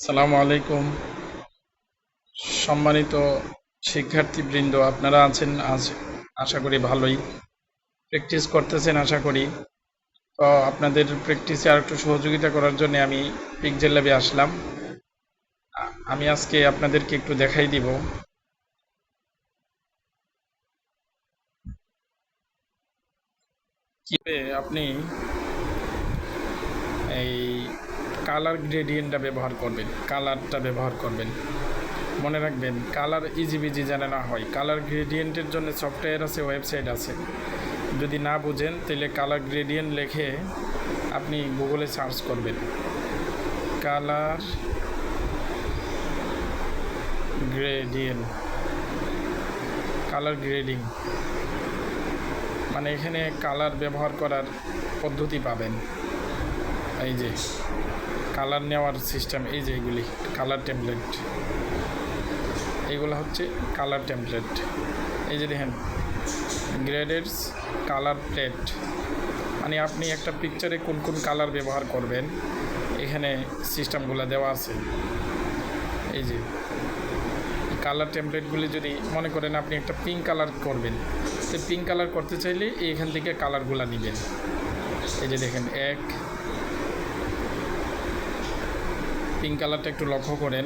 সালামু আলাইকুম। সম্মানিত শিক্ষার্থীবৃন্দ, আপনারা আছেন? আজ আশা করি ভালোই। প্র্যাকটিস করতেছেন, আশা করি। তো আপনাদের প্র্যাকটিসে আর একটু সহযোগিতা করার জন্য আমি পিকজেল ল্যাবে আসলাম। আমি আজকে আপনাদেরকে একটু দেখাই দিব। কীভাবে আপনি এই কালার গ্রেডিয়েন্টটা ব্যবহার করবেন, কালারটা ব্যবহার করবেন। মনে রাখবেন, কালার ইজিবিজি যেন না হয়। কালার গ্রেডিয়েন্টের জন্য সফটওয়্যার আছে ওয়েবসাইট আছে। যদি না বুঝেন, তাহলে কালার গ্রেডিয়েন্ট লিখে আপনি গুগলে সার্চ করবেন। কালার গ্রেডিয়েন্ট কালার গ্রেডিং মানে এখানে কালার ব্যবহার করার পদ্ধতি পাবেন। এই যে। কালার নেওয়ার সিস্টেম, এই যে এগুলি, কালার টেমপ্লেট এগুলো হচ্ছে কালার টেমপ্লেট এই যে দেখেন গ্রেডেডস কালার প্লেট মানে আপনি একটা পিকচারে কোন কোন কালার ব্যবহার করবেন, এখানে সিস্টেমগুলো দেওয়া আছে। এই যে কালার টেমপ্লেটগুলি যদি মনে করেন আপনি একটা পিঙ্ক কালার করবেন, তো পিঙ্ক কালার করতে চাইলে এখান থেকে কালারগুলো নেবেন। এই যে দেখেন, এক পিঙ্ক কালারটা একটু লক্ষ্য করেন।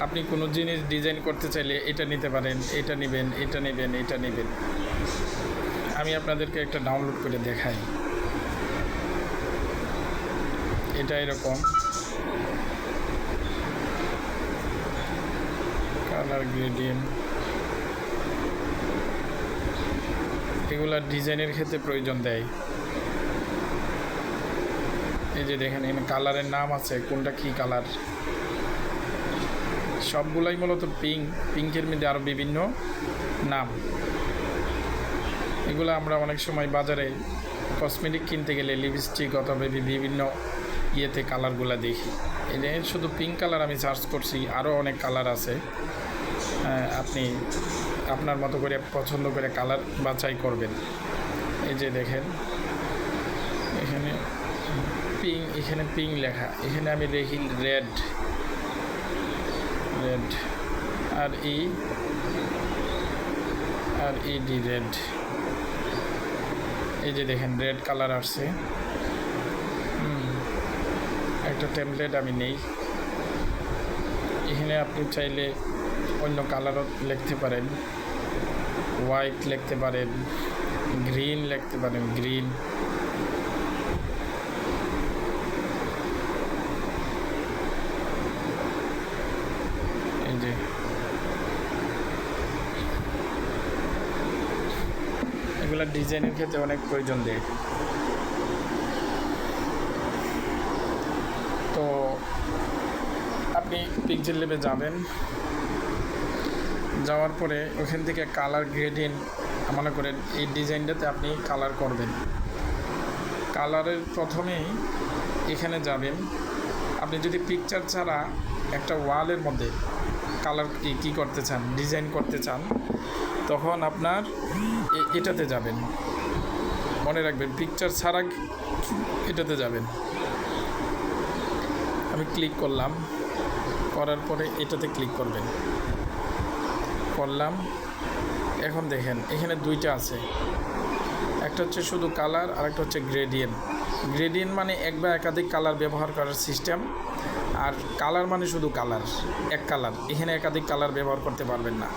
আপনি কোনো জিনিস ডিজাইন করতে চাইলে এটা নিতে পারেন, এটা নেবেন এটা নেবেন এটা নেবেন। আমি আপনাদেরকে একটা ডাউনলোড করে দেখাই। এটা এরকম। কালার গ্রেডিয়েন্ট এগুলা ডিজাইনের ক্ষেত্রে প্রয়োজন দেয়। এই যে দেখেন এখানে কালারের নাম আছে কোনটা কি কালার? সবগুলাই মূলত পিঙ্ক পিঙ্কের মধ্যে আরও বিভিন্ন নাম। এগুলো আমরা অনেক সময় বাজারে কসমেটিক কিনতে গেলে লিপস্টিক অথবা বিভিন্ন ইয়েতে কালারগুলো দেখি। এই যে শুধু পিঙ্ক কালার আমি সার্চ করছি আরও অনেক কালার আছে। আহ, আপনি আপনার মতো করে পছন্দ করে কালার বাছাই করবেন। এই যে দেখেন এখানে পিং, এখানে পিং লেখা। এখানে আমি দেখি red. Red. R E. R E D red. এই যে দেখেন, রেড কালার আসছে। একটা টেমপ্লেট আমি নেই। এখানে আপনি চাইলে অন্য কালারও লিখতে পারেন। হোয়াইট লিখতে পারেন। গ্রিন লিখতে পারেন। গ্রিন এই যে এগুলা ডিজাইনের ক্ষেত্রে অনেক প্রয়োজন দেয়। তো আপনি পিকজেল লেবে যাবেন। যাওয়ার পরে ওখান থেকে কালার গ্রেডিয়েন্ট মনে করেন এই ডিজাইনটাতে আপনি কালার করবেন। কালারের প্রথমেই এখানে যাবেন। আপনি যদি পিকচার ছাড়া একটা ওয়ালের মধ্যে কালার কি, কী করতে চান ডিজাইন করতে চান তখন আপনার এটাতে যাবেন। মনে রাখবেন পিকচার ছাড়া এটাতে যাবেন। আমি ক্লিক করলাম, করার পরে এটাতে ক্লিক করবেন। করলাম, এখন দেখেন, এখানে দুইটা আছে। একটা হচ্ছে শুধু কালার আর একটা হচ্ছে গ্রেডিয়েন্ট গ্রেডিয়েন্ট মানে এক বা একাধিক কালার ব্যবহার করার সিস্টেম আর কালার মানে শুধু কালার এক কালার এখানে একাধিক কালার ব্যবহার করতে পারবেন না।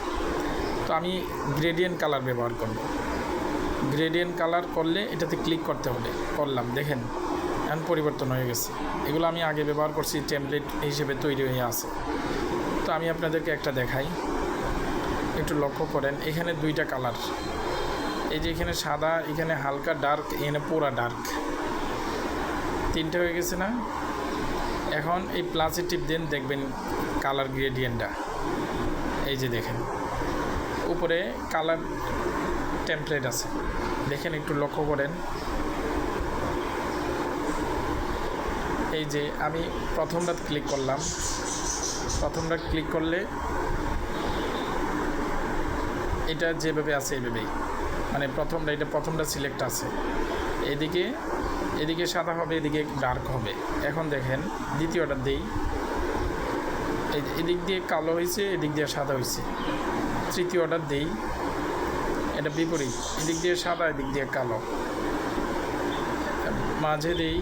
আমি গ্রেডিয়েন্ট কালার ব্যবহার করব। গ্রেডিয়েন্ট কালার করলে এটাতে ক্লিক করতে হবে। করলাম, দেখেন, এখন পরিবর্তন হয়ে গেছে। এগুলো আমি আগে ব্যবহার করছি টেমপ্লেট হিসেবে তৈরি হয়ে আছে। তো আমি আপনাদেরকে একটা দেখাই। একটু লক্ষ্য করেন, এখানে দুইটা কালার এই যে এখানে সাদা, এখানে হালকা ডার্ক এখানে পুরা ডার্ক তিনটে হয়ে গেছে না? এখন এই প্লাসে টিপ দেন, দেখবেন কালার গ্রেডিয়েন্টটা এই যে দেখেন। উপরে কালার টেমপ্লেট আছে। দেখেন একটু লক্ষ্য করেন। এই যে আমি প্রথমটা ক্লিক করলাম। প্রথমটা ক্লিক করলে এটা যেভাবে আছে এইভাবেই। মানে প্রথমটা, এটা প্রথমটা সিলেক্ট আছে। এদিকে এদিকে সাদা হবে, এদিকে ডার্ক হবে। এখন দেখেন, দ্বিতীয়টা দেই। এদিক দিয়ে কালো হয়েছে, এদিক দিয়ে সাদা হয়েছে। তৃতীয় অর্ডার দেই। এটা বিপরীত। এদিক দিয়ে সাদা, এদিক দিয়ে কালো। মাঝে দেই।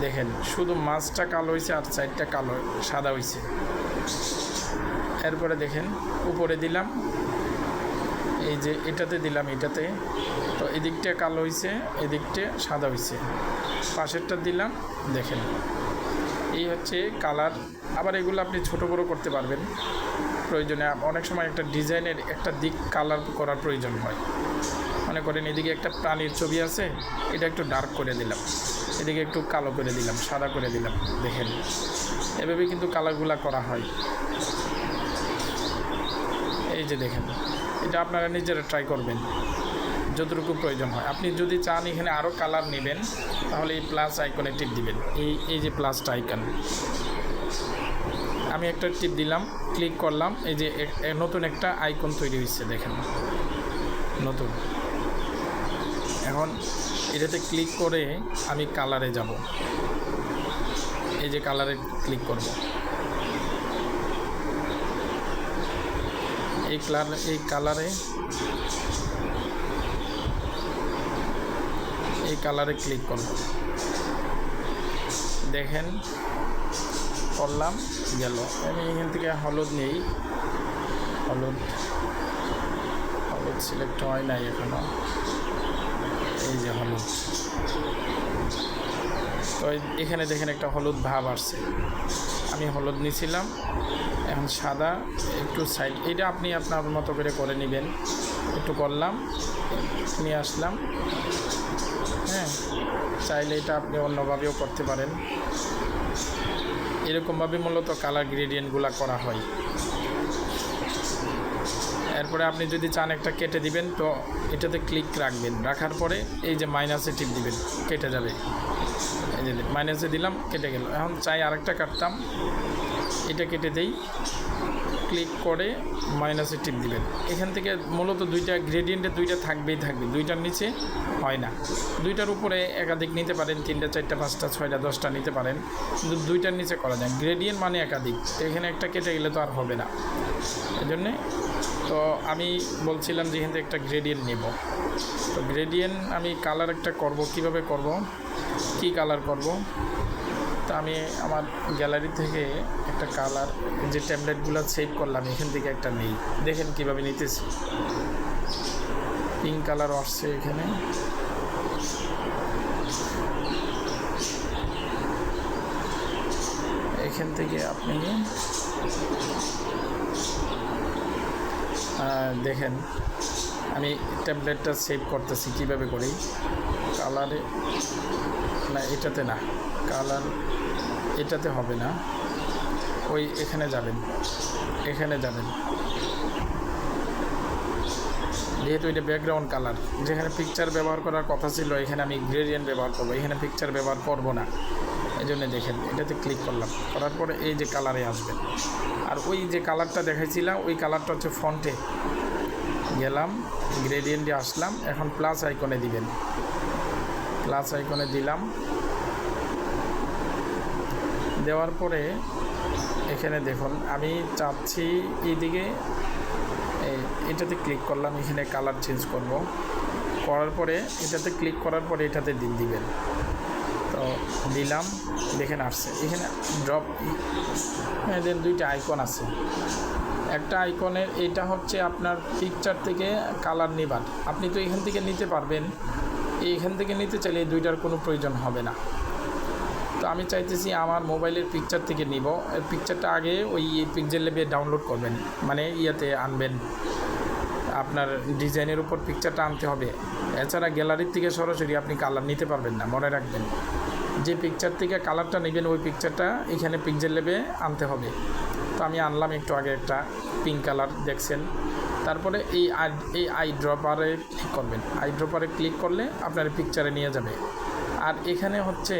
দেখেন, শুধু মাছটা কালো হয়েছে আর সাইডটা কালো, সাদা হয়েছে। এরপরে দেখেন, উপরে দিলাম। এই যে এটাতে দিলাম, এটাতে। তো এদিকটা কালো হয়েছে, এদিকটা সাদা হয়েছে। পাশেরটা দিলাম, দেখেন। এই হচ্ছে কালার। আবার এগুলো আপনি ছোট বড় করতে পারবেন। প্রয়োজনে অনেক সময় একটা ডিজাইনের একটা দিক কালার করার প্রয়োজন হয়। মনে করেন এদিকে একটা প্রাণীর ছবি আছে, এটা একটু ডার্ক করে দিলাম। এদিকে একটু কালো করে দিলাম, সাদা করে দিলাম, দেখেন। এভাবে কিন্তু কালারগুলা করা হয়। এই যে দেখেন, এটা আপনারা নিজেরা ট্রাই করবেন। যতটুকু প্রয়োজন হয়। আপনি যদি চান এখানে আরও কালার নেবেন, তাহলে এই প্লাস আইকনে টিপ দিবেন। এই এই যে প্লাসটা আইকন আমি একটা টিপ দিলাম ক্লিক করলাম, এই যে নতুন একটা আইকন তৈরি হয়েছে দেখেন। নতুন। এখন এটাতে ক্লিক করে আমি কালারে যাব। এই যে কালারে ক্লিক করব। এই কালার এই কালারে এই কালারে ক্লিক করব দেখেন, করলাম, গেল। আমি এখান থেকে হলুদ নেই। হলুদ হলুদ সিলেক্ট হয় নাই এখনও। এই যে হলুদ। তো এখানে দেখেন একটা হলুদ ভাব আসছে। আমি হলুদ নিছিলাম, এখন সাদা, একটু সাইড এটা আপনি আপনার মতো করে করে নেবেন। একটু করলাম, নিয়ে আসলাম। হ্যাঁ চাইলে এটা আপনি অন্যভাবেও করতে পারেন। এরকমভাবে মূলত কালার গ্রেডিয়েন্টগুলো করা হয়। এরপরে আপনি যদি চান একটা কেটে দিবেন, তো এটাতে ক্লিক রাখবেন। রাখার পরে এই যে মাইনাসে টিপ দিবেন, কেটে যাবে। এই যে মাইনাসে দিলাম, কেটে গেল। এখন চাই আরেকটা কাটতাম। এটা কেটে দেই। ক্লিক করে মাইনাসে টিপ দিবেন। এখান থেকে মূলত দুইটা গ্রেডিয়েন্টে দুইটা থাকবেই থাকবে, দুইটার নিচে হয় না। দুইটার উপরে একাধিক নিতে পারেন, তিনটা, চারটা, পাঁচটা, ছয়টা, দশটা নিতে পারেন। কিন্তু দুইটার নিচে করা যায়। গ্রেডিয়েন্ট মানে একাধিক। এখানে একটা কেটে গেলে তো আর হবে না। এই জন্যে তো আমি বলছিলাম যে এখান থেকে একটা গ্রেডিয়েন্ট নেব। তো গ্রেডিয়েন্ট আমি কালার একটা করব। কীভাবে করব? কি কালার করব? তা আমি আমার গ্যালারি থেকে একটা কালার, যে ট্যাবলেটগুলো সেভ করলাম, এখান থেকে একটা নেই। দেখেন কীভাবে নিতেছি। পিঙ্ক কালার আসছে এখানে। এখান থেকে আপনি দেখেন। আমি ট্যাবলেটটা সেভ করতেছি, কীভাবে করি? কালারে, না, এটাতে না। কালার এটাতে হবে না। ওই এখানে যাবেন। এখানে যাবেন। যেহেতু এটা ব্যাকগ্রাউন্ড কালার যেখানে পিকচার ব্যবহার করার কথা ছিল, এখানে আমি গ্রেডিয়েন্ট ব্যবহার করব। এখানে পিকচার ব্যবহার করব না। এই জন্য দেখেন, এটাতে ক্লিক করলাম। করার পরে এই যে কালারে আসবে। আর ওই যে কালারটা দেখাইছিলাম, ওই কালারটা হচ্ছে ফন্টে গেলাম। গ্রেডিয়েন্টে আসলাম। এখন প্লাস আইকনে দিবেন। প্লাস আইকনে দিলাম। দেওয়ার পরে এখানে দেখুন, আমি চাচ্ছি এইদিকে এটাতে ক্লিক করলাম, এখানে কালার চেঞ্জ করব। করার পরে, এটাতে ক্লিক করার পরে এটাতে দিন দিবেন। তো দিলাম, দেখেন আসছে। এখানে ড্রপ দুইটা আইকন আছে। একটা আইকনের এটা হচ্ছে আপনার পিকচার থেকে কালার নেবার আপনি তো এখান থেকে নিতে পারবেন। এইখান থেকে নিতে চাইলে এই দুইটার কোনো প্রয়োজন হবে না। তো আমি চাইতেছি আমার মোবাইলের পিকচার থেকে নিব। পিকচারটা আগে ওই পিকচার লেবে ডাউনলোড করবেন। মানে ইয়েতে আনবেন। আপনার ডিজাইনের উপর পিকচারটা আনতে হবে। এছাড়া গ্যালারির থেকে সরাসরি আপনি কালার নিতে পারবেন না, মনে রাখবেন। যে পিকচার থেকে কালারটা নেবেন, ওই পিকচারটা এখানে পিকচার লেবে আনতে হবে। আমি আনলাম একটু আগে একটা পিঙ্ক কালার দেখছেন। তারপরে এই আই এই আই ড্রপারে ক্লিক করবেন। আই ড্রপারে ক্লিক করলে আপনার পিকচারে নিয়ে যাবে। আর এখানে হচ্ছে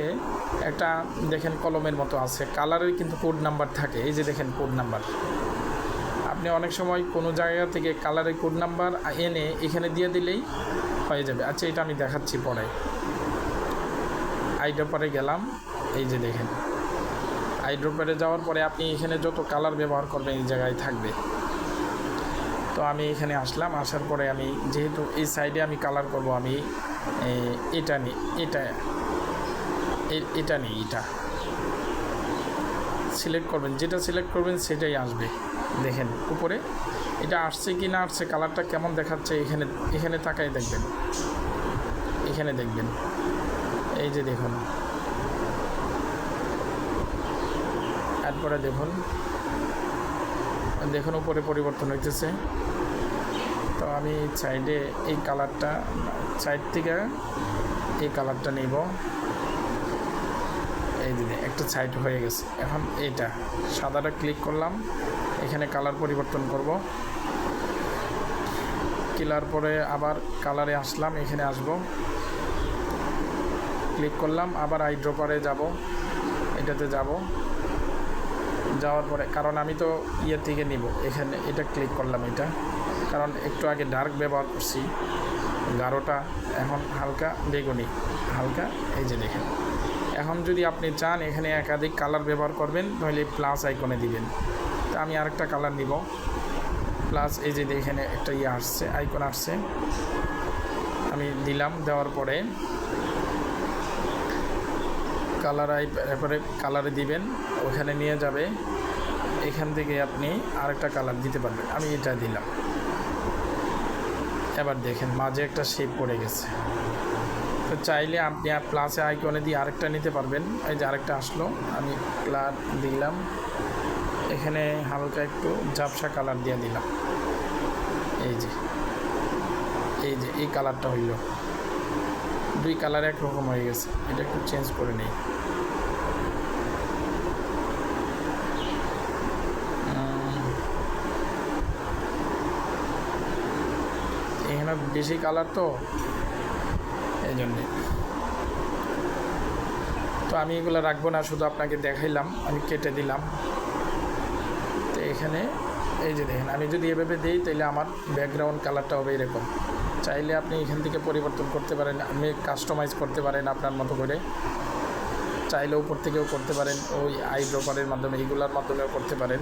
একটা, দেখেন কলমের মতো আছে। কালারের কিন্তু কোড নাম্বার থাকে। এই যে দেখেন কোড নাম্বার আপনি অনেক সময় কোনো জায়গা থেকে কালারের কোড নাম্বার এনে এখানে দিয়ে দিলেই হয়ে যাবে। আচ্ছা এটা আমি দেখাচ্ছি পরে। আইডা পরে গেলাম। এই যে দেখেন। আইড্রোপ্যাডে যাওয়ার পরে আপনি এখানে যত কালার ব্যবহার করবেন এই জায়গায় থাকবে। তো আমি এখানে আসলাম, আসার পরে আমি যেহেতু এই সাইডে আমি কালার করব, আমি এটা নিই এটা এটা নিই এটা। সিলেক্ট করবেন, যেটা সিলেক্ট করবেন সেটাই আসবে। দেখেন, উপরে, এটা আসছে কি না আসছে কালারটা কেমন দেখাচ্ছে, এখানে এখানে তাকাই দেখবেন। এখানে দেখবেন। এই যে দেখুন। তারপরে দেখুন। দেখুন, উপরে পরিবর্তন হইতেছে। তো আমি সাইডে এই কালারটা সাইড থেকে এই কালারটা নিব। এই দিকে একটা সাইড হয়ে গেছে। এখন এইটা, সাদাটা ক্লিক করলাম। এখানে কালার পরিবর্তন করব। কিলার পরে আবার কালারে আসলাম, এখানে আসব। ক্লিক করলাম, আবার আইড্রপারে যাব। এটাতে যাব। যাওয়ার পরে, কারণ আমি তো ইয়ে থেকে নিব। এখানে এটা ক্লিক করলাম এটা। কারণ একটু আগে ডার্ক ব্যবহার করছি। গাঢ়টা এখন হালকা বেগুনি। হালকা, এই যে দেখেন। এখন যদি আপনি চান, এখানে একাধিক কালার ব্যবহার করবেন, তাহলে প্লাস আইকনে দিবেন। তা আমি আরেকটা কালার নিব। প্লাস এই যে এখানে একটা ইয়ে আসছে আইকন আসছে। আমি দিলাম, দেওয়ার পরে কালার আই এরপরে কালারে দিবেন, ওখানে নিয়ে যাবে। এখান থেকে আপনি আরেকটা কালার দিতে পারবেন। আমি এটা দিলাম। এবার দেখেন, মাঝে একটা শেপ পড়ে গেছে। তো চাইলে আপনি প্লাসে আইকনে দিয়ে আরেকটা নিতে পারবেন। এই যে আরেকটা আসলো, আমি কালার দিলাম। এখানে হালকা একটু ঝাপসা কালার দিয়ে দিলাম। এই যে এই যে, এই কালারটা হইল। দুই কালার একরকম হয়ে গেছে। এটা একটু চেঞ্জ করে নেই। এখানে বেশি কালার তো, এই জন্যে। তো আমি এগুলো রাখব না, শুধু আপনাকে দেখাইলাম, আমি কেটে দিলাম। তো এখানে, এই যে দেখেন, আমি যদি এভাবে দিই তাহলে আমার ব্যাকগ্রাউন্ড কালারটা হবে এরকম। চাইলে আপনি এখান থেকে পরিবর্তন করতে পারেন, আপনি কাস্টমাইজ করতে পারেন আপনার মতো করে। চাইলে উপর থেকেও করতে পারেন, ওই আই ড্রপারের মাধ্যমে এইগুলোর মাধ্যমেও করতে পারেন।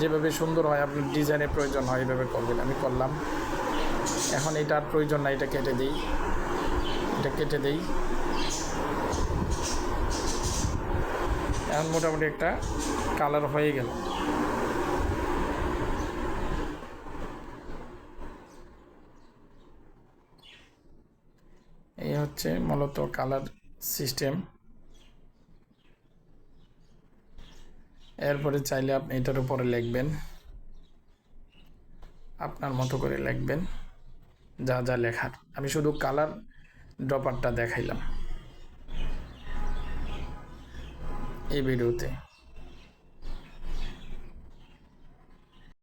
যেভাবে সুন্দর হয়, আপনার ডিজাইনের প্রয়োজন হয় এইভাবে করবেন, আমি করলাম। এখন এটা আর প্রয়োজন না এটা কেটে দিই। এটা কেটে দিই। এখন মোটামুটি একটা কালার হয়ে গেল। এই হচ্ছে মূলত কালার সিস্টেম। এরপরে চাইলে আপনি এটার উপরে লিখবেন। আপনার মতো করে লিখবেন। যা যা লেখার। আমি শুধু কালার ড্রপারটা দেখাইলাম। এই ভিডিওতে